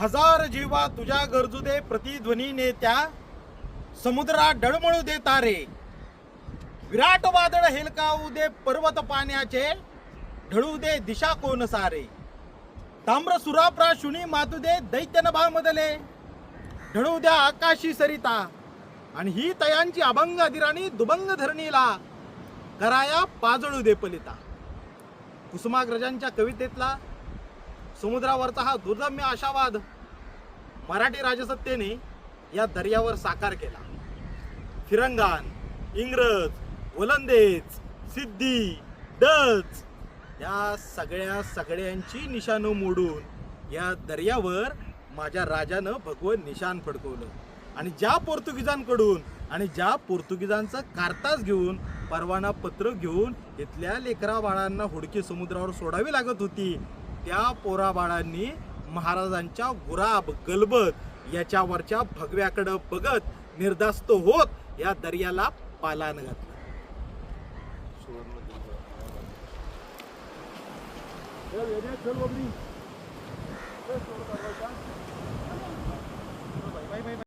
हजार जीवा तुझ्या गरजू दे प्रतिध्वनी नेत्या समुद्रात डळमळू दे तारे. विराट वादळ हेलकावू दे पर्वत पाण्याचे ढळू दे दिशा कोण सारे. ताम्र सुराप्रा शुनी मातू दे दैत्य मदले ढळू द्या आकाशी सरिता. आणि ही तयांची अभंग अधिराणी दुभंग धरणीला. कराया पाजळू दे पलिता. कुसुमाग्रजांच्या कवितेतला समुद्रावरचा हा दुर्दम्य आशावाद मराठी राजसत्तेने या दर्यावर साकार केला. फिरंगान इंग्रज ओलंदेज सिद्धी डच या सगळ्या सगळ्यांची निशाणं मोडून या दर्यावर माझ्या राजानं भगवत निशाण फडकवलं. आणि ज्या पोर्तुगीजांकडून आणि ज्या पोर्तुगीजांचं कारताज घेऊन परवाना पत्र घेऊन इथल्या लेकरा बाळांना हुडकी समुद्रावर सोडावी लागत होती त्या पोराबाळांनी महाराजांच्या गुराब गलबत याच्यावरच्या भगव्याकडं बघत निर्धास्त होत या दर्याला पालान घातलं.